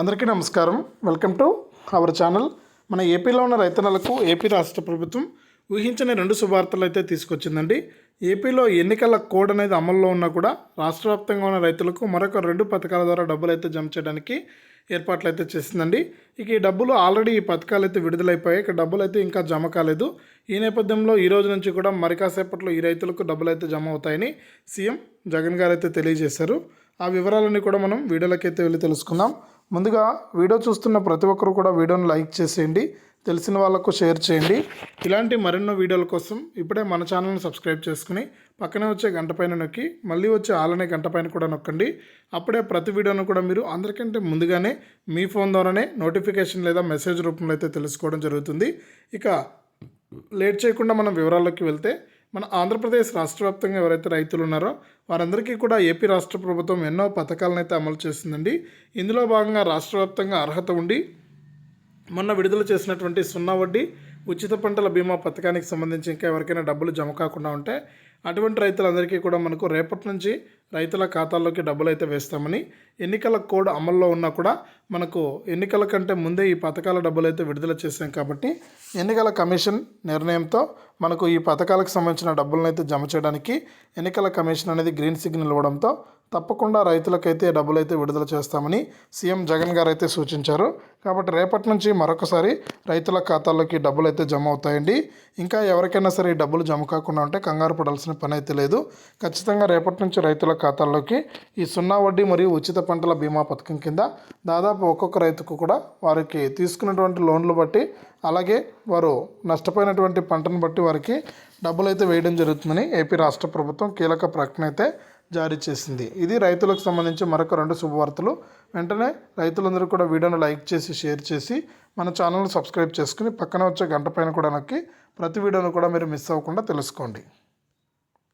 అందరికీ నమస్కారం. Welcome to our channel మన ఏపీలో ఉన్న రైతన్నలకు ఏపీ రాష్ట్ర ప్రభుత్వం ఊహించని రెండు శుభార్తలు అయితే తీసుకొచ్చిందండి. ఏపీలో ఎన్నికల కోడ్ అనేది అమల్లో ఉన్నా కూడా రాష్ట్ర వ్యాప్తంగా ఉన్న రైతులకు మరొక రెండు పథకాల ద్వారా డబ్బులు అయితే జమ చేయడానికి ఏర్పాట్లు అయితే చేసిందండి. ఇక ఈ డబ్బులు ఆల్రెడీ ఈ పథకాలు అయితే విడుదలైపోయాయి. ఇక డబ్బులు అయితే ఇంకా జమ కాలేదు. ఈ నేపథ్యంలో ఈ రోజు నుంచి కూడా మరి కాసేపట్లో ఈ రైతులకు డబ్బులు అయితే జమ అవుతాయని సీఎం జగన్ గారు అయితే తెలియజేశారు. ఆ వివరాలన్నీ కూడా మనం వీడియోలోకి అయితే వెళ్ళి తెలుసుకుందాం. ముందుగా వీడియో చూస్తున్న ప్రతి ఒక్కరు కూడా వీడియోను లైక్ చేసేయండి తెలిసిన వాళ్ళకు షేర్ చేయండి. ఇలాంటి మరెన్నో వీడియోల కోసం ఇప్పుడే మన ఛానల్ని సబ్స్క్రైబ్ చేసుకుని పక్కనే వచ్చే గంట పైన నొక్కి మళ్ళీ వచ్చే ఆలనే గంట పైన కూడా నొక్కండి. అప్పుడే ప్రతి వీడియోను కూడా మీరు అందరికంటే ముందుగానే మీ ఫోన్ ద్వారానే నోటిఫికేషన్ లేదా మెసేజ్ రూపంలో అయితే తెలుసుకోవడం జరుగుతుంది. ఇక లేట్ చేయకుండా మనం వివరాల్లోకి వెళ్తే మన ఆంధ్రప్రదేశ్ రాష్ట్ర వ్యాప్తంగా ఎవరైతే రైతులు ఉన్నారో వారందరికీ కూడా ఏపీ రాష్ట్ర ప్రభుత్వం ఎన్నో పథకాలను అయితే అమలు చేసిందండి ఇందులో భాగంగా రాష్ట్ర వ్యాప్తంగా అర్హత ఉండి మొన్న విడుదల చేసినటువంటి సున్నా వడ్డీ ఉచిత పంటల బీమా పథకానికి సంబంధించి ఇంకా ఎవరికైనా డబ్బులు జమ కాకుండా ఉంటే అటువంటి రైతులందరికీ కూడా మనకు రేపటి నుంచి రైతుల ఖాతాల్లోకి డబ్బులు అయితే వేస్తామని ఎన్నికల కోడ్ అమల్లో ఉన్నా కూడా మనకు ఎన్నికల కంటే ముందే ఈ పథకాల డబ్బులు అయితే విడుదల చేశాం కాబట్టి ఎన్నికల కమిషన్ నిర్ణయంతో మనకు ఈ పథకాలకు సంబంధించిన డబ్బులను అయితే జమ చేయడానికి ఎన్నికల కమిషన్ అనేది గ్రీన్ సిగ్నల్ ఇవ్వడంతో తప్పకుండా రైతులకైతే డబ్బులు అయితే విడుదల చేస్తామని సీఎం జగన్ గారు అయితే సూచించారు. కాబట్టి రేపటి నుంచి మరొకసారి రైతుల ఖాతాల్లోకి డబ్బులు అయితే జమ అవుతాయండి. ఇంకా ఎవరికైనా సరే ఈ డబ్బులు జమ కాకుండా ఉంటే కంగారు పడాల్సిన పని అయితే లేదు. ఖచ్చితంగా రేపటి నుంచి రైతుల ఖాతాల్లోకి ఈ సున్నా వడ్డీ మరియు ఉచిత పంటల బీమా పథకం కింద దాదాపు ఒక్కొక్క రైతుకు కూడా వారికి తీసుకున్నటువంటి లోన్లు బట్టి అలాగే వారు నష్టపోయినటువంటి పంటను బట్టి వారికి డబ్బులు అయితే వేయడం జరుగుతుందని ఏపీ రాష్ట్ర ప్రభుత్వం కీలక ప్రకటన అయితే జారీ చేసింది. ఇది రైతులకు సంబంధించి మరొక రెండు శుభవార్తలు. వెంటనే రైతులందరూ కూడా వీడియోను లైక్ చేసి షేర్ చేసి మన ఛానల్ని సబ్స్క్రైబ్ చేసుకుని పక్కన వచ్చే గంట పైన కూడా నొక్కి ప్రతి వీడియోను కూడా మీరు మిస్ అవ్వకుండా తెలుసుకోండి.